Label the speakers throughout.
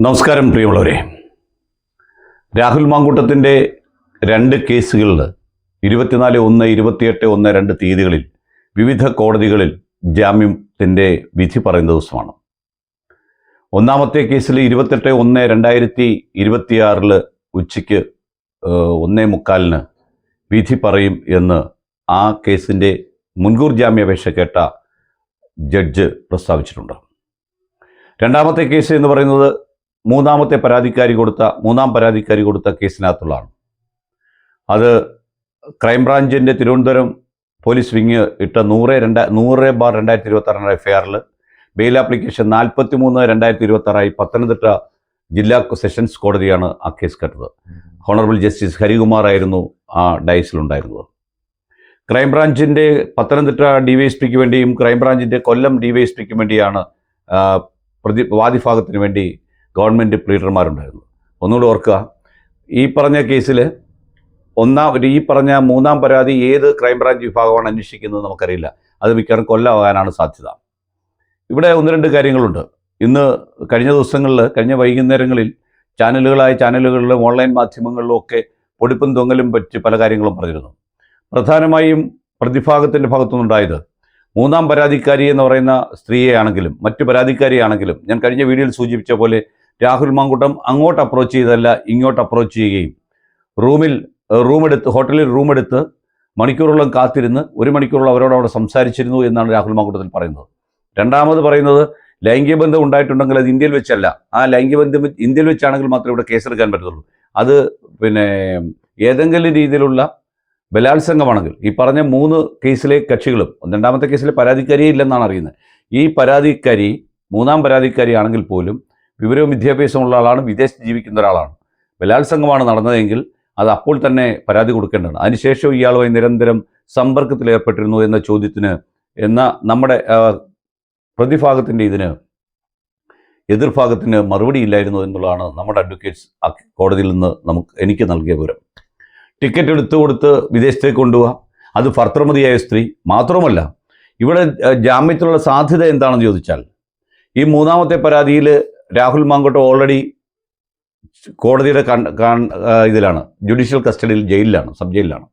Speaker 1: നമസ്കാരം പ്രിയമുള്ളവരെ. രാഹുൽ മാങ്കൂട്ടത്തിന്റെ രണ്ട് കേസുകളിൽ ഇരുപത്തിനാല് ഒന്ന് ഇരുപത്തിയെട്ട് ഒന്ന് രണ്ട് തീയതികളിൽ വിവിധ കോടതികളിൽ ജാമ്യത്തിന്റെ വിധി പറയുന്ന ദിവസമാണ്. ഒന്നാമത്തെ കേസിൽ ഇരുപത്തെട്ട് ഒന്ന് രണ്ടായിരത്തി ഇരുപത്തിയാറിൽ ഉച്ചയ്ക്ക് ഒന്നേ മുക്കാലിന് വിധി പറയും എന്ന് ആ കേസിന്റെ മുൻകൂർ ജാമ്യാപേക്ഷ കേട്ട ജഡ്ജ് പ്രസ്താവിച്ചിട്ടുണ്ട്. രണ്ടാമത്തെ കേസ് എന്ന് പറയുന്നത് മൂന്നാമത്തെ പരാതിക്കാരി കൊടുത്ത മൂന്നാം പരാതിക്കാരി കൊടുത്ത കേസിനകത്തുള്ളതാണ്. അത് ക്രൈംബ്രാഞ്ചിന്റെ തിരുവനന്തപുരം പോലീസ് വിങ് ഇട്ട നൂറ് രണ്ട് നൂറ് ബാർ രണ്ടായിരത്തി ഇരുപത്തി ആറിന് എഫ് ഐ ആറിൽ ബെയിൽ ആപ്ലിക്കേഷൻ നാൽപ്പത്തി മൂന്ന് രണ്ടായിരത്തി ഇരുപത്തി ആറായി പത്തനംതിട്ട ജില്ലാ സെഷൻസ് കോടതിയാണ് ആ കേസ് കേട്ടത്. ഹോണറബിൾ ജസ്റ്റിസ് ഹരികുമാർ ആയിരുന്നു ആ ഡയസിലുണ്ടായിരുന്നത്. ക്രൈംബ്രാഞ്ചിന്റെ പത്തനംതിട്ട ഡി വൈ എസ് പിക്ക് വേണ്ടിയും ക്രൈംബ്രാഞ്ചിന്റെ കൊല്ലം ഡി വൈ എസ് പിക്ക് വേണ്ടിയാണ് പ്രതി വാദിഭാഗത്തിന് വേണ്ടി ഗവൺമെന്റ് പ്ലീഡർമാരുണ്ടായിരുന്നു ഒന്നുകൂടി ഓർക്കുക ഈ പറഞ്ഞ കേസിൽ ഒന്നാം ഈ പറഞ്ഞ മൂന്നാം പരാതി ഏത് ക്രൈംബ്രാഞ്ച് വിഭാഗമാണ് അന്വേഷിക്കുന്നത് നമുക്കറിയില്ല. അത് മിക്കവാറും കൊല്ലമാകാനാണ് സാധ്യത. ഇവിടെ ഒന്ന് രണ്ട് കാര്യങ്ങളുണ്ട്. ഇന്ന് കഴിഞ്ഞ ദിവസങ്ങളിൽ കഴിഞ്ഞ വൈകുന്നേരങ്ങളിൽ ചാനലുകളായ ചാനലുകളിലും ഓൺലൈൻ മാധ്യമങ്ങളിലും ഒക്കെ പൊടിപ്പും തൊങ്ങലും പറ്റി പല കാര്യങ്ങളും പറഞ്ഞിരുന്നു. പ്രധാനമായും പ്രതിഭാഗത്തിന്റെ ഭാഗത്തുനിന്നുണ്ടായത് മൂന്നാം പരാതിക്കാരി എന്ന് പറയുന്ന സ്ത്രീയെ ആണെങ്കിലും മറ്റു പരാതിക്കാരിയാണെങ്കിലും ഞാൻ കഴിഞ്ഞ വീഡിയോയിൽ സൂചിപ്പിച്ച പോലെ രാഹുൽ മാങ്കുട്ടം അങ്ങോട്ട് അപ്രോച്ച് ചെയ്തല്ല ഇങ്ങോട്ട് അപ്രോച്ച് ചെയ്യുകയും. റൂമിൽ റൂമെടുത്ത് ഹോട്ടലിൽ റൂമെടുത്ത് മണിക്കൂറോളം കാത്തിരുന്ന് ഒരു മണിക്കൂറോളം അവരോട് അവിടെ സംസാരിച്ചിരുന്നു എന്നാണ് രാഹുൽ മാങ്കുട്ടത്തിൽ പറയുന്നത്. രണ്ടാമത് പറയുന്നത് ലൈംഗിക ബന്ധം ഉണ്ടായിട്ടുണ്ടെങ്കിൽ അത് ഇന്ത്യയിൽ വെച്ചല്ല. ആ ലൈംഗിക ബന്ധം ഇന്ത്യയിൽ വെച്ചാണെങ്കിൽ മാത്രമേ ഇവിടെ കേസെടുക്കാൻ പറ്റത്തുള്ളൂ. അത് പിന്നെ ഏതെങ്കിലും രീതിയിലുള്ള ബലാത്സംഗമാണെങ്കിൽ ഈ പറഞ്ഞ മൂന്ന് കേസിലെ കക്ഷികളും രണ്ടാമത്തെ കേസിലെ പരാതിക്കാരിയെ ഇല്ലെന്നാണ് അറിയുന്നത്. ഈ പരാതിക്കാരി മൂന്നാം പരാതിക്കാരി ആണെങ്കിൽ പോലും വിവരവും വിദ്യാഭ്യാസമുള്ള ആളാണ് വിദേശത്ത് ജീവിക്കുന്ന ഒരാളാണ്. ബലാത്സംഗമാണ് നടന്നതെങ്കിൽ അത് അപ്പോൾ തന്നെ പരാതി കൊടുക്കേണ്ടതാണ്. അതിനുശേഷം ഇയാളുമായി നിരന്തരം സമ്പർക്കത്തിൽ ഏർപ്പെട്ടിരുന്നു എന്ന ചോദ്യത്തിന് എന്ന നമ്മുടെ പ്രതിഭാഗത്തിന്റെ ഇതിന് എതിർഭാഗത്തിന് മറുപടി ഇല്ലായിരുന്നു എന്നുള്ളതാണ് നമ്മുടെ അഡ്വക്കേറ്റ്സ് കോടതിയിൽ നിന്ന് നമുക്ക് എനിക്ക് നൽകിയ വിവരം. ടിക്കറ്റ് എടുത്തു കൊടുത്ത് വിദേശത്തേക്ക് കൊണ്ടുപോകാം അത് ഭർത്തൃമതിയായ സ്ത്രീ മാത്രമല്ല ഇവിടെ ജാമ്യത്തിലുള്ള സാധ്യത എന്താണെന്ന് ചോദിച്ചാൽ ഈ മൂന്നാമത്തെ പരാതിയിൽ രാഹുൽ മാങ്കോട്ട് ഓൾറെഡി കോടതിയുടെ ഇതിലാണ് ജുഡീഷ്യൽ കസ്റ്റഡിയിൽ ജയിലിലാണ് സബ് ജയിലിലാണ്.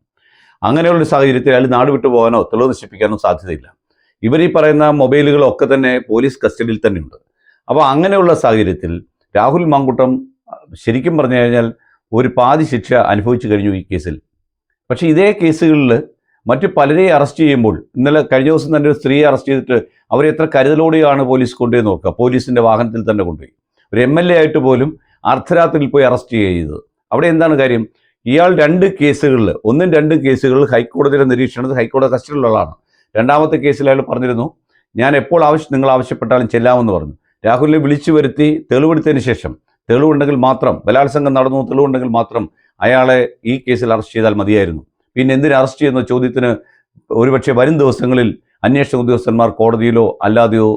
Speaker 1: അങ്ങനെയുള്ള സാഹചര്യത്തിൽ അയാൾ നാട് വിട്ടു പോകാനോ തെളിവ് നശിപ്പിക്കാനോ സാധ്യതയില്ല. ഇവർ ഈ പറയുന്ന മൊബൈലുകളൊക്കെ തന്നെ പോലീസ് കസ്റ്റഡിയിൽ തന്നെയുണ്ട്. അപ്പോൾ അങ്ങനെയുള്ള സാഹചര്യത്തിൽ രാഹുൽ മാങ്കുട്ടം ശരിക്കും പറഞ്ഞു കഴിഞ്ഞാൽ ഒരു പാതി ശിക്ഷ അനുഭവിച്ചു കഴിഞ്ഞു ഈ കേസിൽ. പക്ഷേ ഇതേ കേസുകളിൽ മറ്റു പലരെയും അറസ്റ്റ് ചെയ്യുമ്പോൾ ഇന്നലെ കഴിഞ്ഞ ദിവസം തന്നെ ഒരു സ്ത്രീയെ അറസ്റ്റ് ചെയ്തിട്ട് അവരെ എത്ര കരുതലോടെയാണ് പോലീസ് കൊണ്ടുപോയി നോക്കുക? പോലീസിന്റെ വാഹനത്തിൽ തന്നെ കൊണ്ടുപോയി. ഒരു എം എൽ എ ആയിട്ട് പോലും അർദ്ധരാത്രിയിൽ പോയി അറസ്റ്റ് ചെയ്തത്. അവിടെ എന്താണ് കാര്യം? ഇയാൾ രണ്ട് കേസുകളിൽ ഒന്നും രണ്ടും കേസുകളിൽ ഹൈക്കോടതിയുടെ നിരീക്ഷണത്തിൽ ഹൈക്കോടതി കസ്റ്റഡിയിലുള്ള ആളാണ് രണ്ടാമത്തെ കേസിൽ അയാൾ പറഞ്ഞിരുന്നു ഞാൻ എപ്പോൾ ആവശ്യം നിങ്ങൾ ആവശ്യപ്പെട്ടാലും ചെല്ലാമെന്ന് പറഞ്ഞു. രാഹുലിനെ വിളിച്ചു വരുത്തി തെളിവെടുത്തതിന് ശേഷം തെളിവുണ്ടെങ്കിൽ മാത്രം ബലാത്സംഗം നടന്നു തെളിവുണ്ടെങ്കിൽ മാത്രം അയാളെ ഈ കേസിൽ അറസ്റ്റ് ചെയ്താൽ മതിയായിരുന്നു. പിന്നെ എന്തിനു അറസ്റ്റ് ചെയ്യുന്ന ചോദ്യത്തിന് ഒരുപക്ഷെ വരും ദിവസങ്ങളിൽ അന്വേഷണ ഉദ്യോഗസ്ഥന്മാർ കോടതിയിലോ അല്ലാതെയോ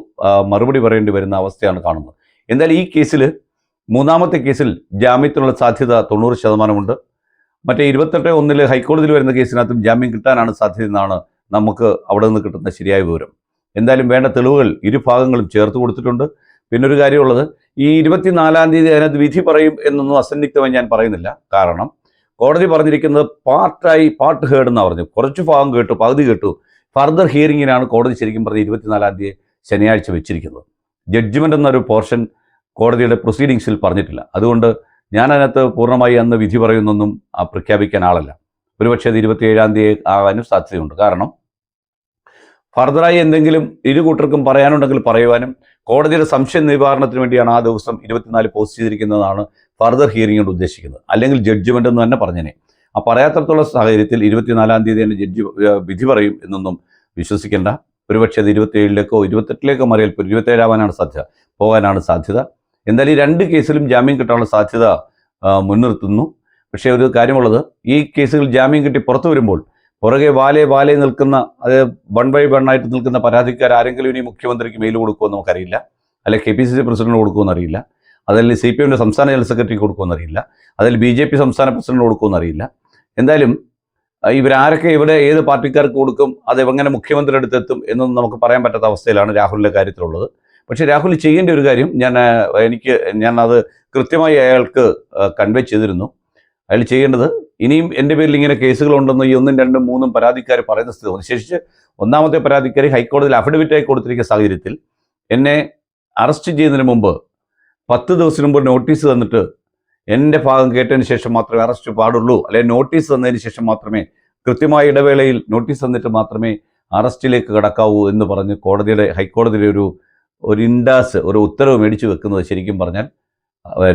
Speaker 1: മറുപടി പറയേണ്ടി വരുന്ന അവസ്ഥയാണ് കാണുന്നത്. എന്തായാലും ഈ കേസിൽ മൂന്നാമത്തെ കേസിൽ ജാമ്യത്തിനുള്ള സാധ്യത തൊണ്ണൂറ് ശതമാനമുണ്ട്. മറ്റേ ഇരുപത്തെട്ട് ഒന്നിൽ ഹൈക്കോടതിയിൽ വരുന്ന കേസിനകത്തും ജാമ്യം കിട്ടാനാണ് സാധ്യത എന്നാണ് നമുക്ക് അവിടെ നിന്ന് കിട്ടുന്ന ശരിയായ വിവരം. എന്തായാലും വേണ്ട തെളിവുകൾ ഇരുഭാഗങ്ങളും ചേർത്ത് കൊടുത്തിട്ടുണ്ട്. പിന്നെ ഒരു കാര്യമുള്ളത് ഈ ഇരുപത്തിനാലാം തീയതി അതിനകത്ത് വിധി പറയും എന്നൊന്നും അസന്നിഗ്ധമായി ഞാൻ പറയുന്നില്ല. കാരണം കോടതി പറഞ്ഞിരിക്കുന്നത് പാർട്ടായി പാർട്ട് ഹേർഡ് എന്ന് പറഞ്ഞു. കുറച്ച് ഭാഗം കേട്ടു പകുതി കേട്ടു. ഫർദർ ഹിയറിങ്ങിനാണ് കോടതി ശരിക്കും പറഞ്ഞ് ഇരുപത്തിനാലാം തീയതി ശനിയാഴ്ച വെച്ചിരിക്കുന്നത്. ജഡ്ജ്മെന്റ് എന്നൊരു പോർഷൻ കോടതിയുടെ പ്രൊസീഡിങ്സിൽ പറഞ്ഞിട്ടില്ല. അതുകൊണ്ട് ഞാൻ അതിനകത്ത് പൂർണമായി അന്ന് വിധി പറയുന്നൊന്നും പ്രഖ്യാപിക്കാൻ ആളല്ല. ഒരുപക്ഷെ അത് ഇരുപത്തിയേഴാം തീയതി ആകാനും സാധ്യതയുണ്ട്. കാരണം ഫർദറായി എന്തെങ്കിലും ഇരു കൂട്ടർക്കും പറയാനുണ്ടെങ്കിൽ പറയുവാനും കോടതിയുടെ സംശയ നിവാരണത്തിന് വേണ്ടിയാണ് ആ ദിവസം ഇരുപത്തിനാല് പോസ്റ്റ് ചെയ്തിരിക്കുന്നതാണ് ഫർദർ ഹിയറിംഗ് കൊണ്ട് ഉദ്ദേശിക്കുന്നത്. അല്ലെങ്കിൽ ജഡ്ജ്മെന്റ് എന്ന് തന്നെ പറഞ്ഞേനെ. ആ പറയാത്തടത്തോളം സാഹചര്യത്തിൽ ഇരുപത്തിനാലാം തീയതി തന്നെ ജഡ്ജി വിധി പറയും എന്നൊന്നും വിശ്വസിക്കേണ്ട. ഒരുപക്ഷെ അത് ഇരുപത്തിയേഴിലേക്കോ ഇരുപത്തെട്ടിലേക്കോ മറിയാൽ ഇരുപത്തേഴാവാനാണ് സാധ്യത പോകാനാണ് സാധ്യത. എന്തായാലും ഈ രണ്ട് കേസിലും ജാമ്യം കിട്ടാനുള്ള സാധ്യത മുൻനിർത്തുന്നു. പക്ഷേ ഒരു കാര്യമുള്ളത് ഈ കേസുകൾ ജാമ്യം കിട്ടി പുറത്തു വരുമ്പോൾ പുറകെ വാലെ വാലെ നിൽക്കുന്ന അത് വൺ ബൈ വൺ ആയിട്ട് നിൽക്കുന്ന പരാതിക്കാർ ആരെങ്കിലും ഇനി മുഖ്യമന്ത്രിക്ക് മെയിൽ കൊടുക്കുമെന്ന് നമുക്കറിയില്ല. അല്ലെ K P C C president കൊടുക്കുമെന്ന് അറിയില്ല അതല്ലെങ്കിൽ സി പി എമ്മിന്റെ സംസ്ഥാന ജനറൽ സെക്രട്ടറിക്ക് കൊടുക്കുമെന്ന് അറിയില്ല അതിൽ ബി ജെ പി സംസ്ഥാന പ്രസിഡന്റ് കൊടുക്കുമെന്ന് അറിയില്ല എന്തായാലും ഇവരാരൊക്കെ ഇവിടെ ഏത് പാർട്ടിക്കാർക്ക് കൊടുക്കും അത് എങ്ങനെ മുഖ്യമന്ത്രിയുടെ അടുത്തെത്തും എന്നൊന്നും നമുക്ക് പറയാൻ പറ്റാത്ത അവസ്ഥയിലാണ് രാഹുലിന്റെ കാര്യത്തിലുള്ളത്. പക്ഷേ രാഹുൽ ചെയ്യേണ്ട ഒരു കാര്യം ഞാൻ എനിക്ക് ഞാൻ അത് കൃത്യമായി അയാൾക്ക് കൺവേ ചെയ്തിരുന്നു. അയാൾ ചെയ്യേണ്ടത് ഇനിയും എന്റെ പേരിൽ ഇങ്ങനെ കേസുകളുണ്ടെന്ന് ഈ ഒന്നും രണ്ടും മൂന്നും പരാതിക്കാർ പറയുന്ന സ്ഥിതി വിശേഷിച്ച് ഒന്നാമത്തെ പരാതിക്കാരി ഹൈക്കോടതിയിൽ അഫിഡവിറ്റായി കൊടുത്തിരിക്കുന്ന സാഹചര്യത്തിൽ എന്നെ അറസ്റ്റ് ചെയ്യുന്നതിന് മുമ്പ് പത്ത് ദിവസത്തിന് മുമ്പ് നോട്ടീസ് തന്നിട്ട് എന്റെ ഭാഗം കേട്ടതിന് ശേഷം മാത്രമേ അറസ്റ്റ് പാടുള്ളൂ. അല്ലെങ്കിൽ നോട്ടീസ് തന്നതിന് ശേഷം മാത്രമേ കൃത്യമായ ഇടവേളയിൽ നോട്ടീസ് തന്നിട്ട് മാത്രമേ അറസ്റ്റിലേക്ക് കടക്കാവൂ എന്ന് പറഞ്ഞ് കോടതിയുടെ ഹൈക്കോടതിയുടെ ഒരു ഒരു ഇൻഡാസ് ഒരു ഉത്തരവ് മേടിച്ചു വെക്കുന്നത് ശരിക്കും പറഞ്ഞാൽ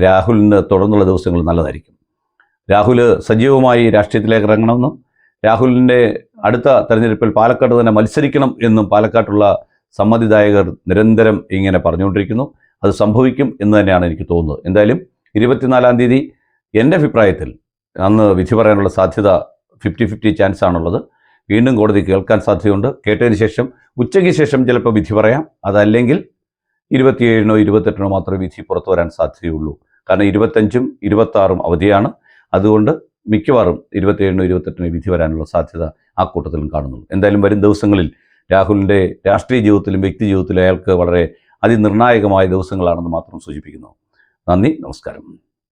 Speaker 1: രാഹുലിന് തുടർന്നുള്ള ദിവസങ്ങൾ നല്ലതായിരിക്കും. രാഹുൽ സജീവമായി രാഷ്ട്രീയത്തിലേക്ക് ഇറങ്ങണമെന്നും രാഹുലിന്റെ അടുത്ത തെരഞ്ഞെടുപ്പിൽ പാലക്കാട് തന്നെ മത്സരിക്കണം എന്നും പാലക്കാട്ടുള്ള സമ്മതിദായകർ നിരന്തരം ഇങ്ങനെ പറഞ്ഞുകൊണ്ടിരിക്കുന്നു. അത് സംഭവിക്കും എന്ന് തന്നെയാണ് എനിക്ക് തോന്നുന്നത്. എന്തായാലും ഇരുപത്തിനാലാം തീയതി എന്റെ അഭിപ്രായത്തിൽ അന്ന് വിധി പറയാനുള്ള സാധ്യത ഫിഫ്റ്റി ഫിഫ്റ്റി ചാൻസ് ആണുള്ളത്. വീണ്ടും കോടതി കേൾക്കാൻ സാധ്യതയുണ്ട്. കേട്ടതിന് ശേഷം ഉച്ചയ്ക്ക് ശേഷം ചിലപ്പോൾ വിധി പറയാം. അതല്ലെങ്കിൽ ഇരുപത്തിയേഴിനോ ഇരുപത്തെട്ടിനോ മാത്രമേ വിധി പുറത്തു വരാൻ സാധ്യതയുള്ളൂ. കാരണം ഇരുപത്തഞ്ചും ഇരുപത്താറും അവധിയാണ്. അതുകൊണ്ട് മിക്കവാറും ഇരുപത്തിയേഴിനോ ഇരുപത്തെട്ടിനോ വിധി വരാനുള്ള സാധ്യത ആ കൂട്ടത്തിലും കാണുന്നു എന്തായാലും വരും ദിവസങ്ങളിൽ രാഹുലിന്റെ രാഷ്ട്രീയ ജീവിതത്തിലും വ്യക്തി ജീവിതത്തിലും അയാൾക്ക് വളരെ അതിനിർണായകമായ ദിവസങ്ങളാണെന്ന് മാത്രം സൂചിപ്പിക്കുന്നു. നന്ദി നമസ്കാരം.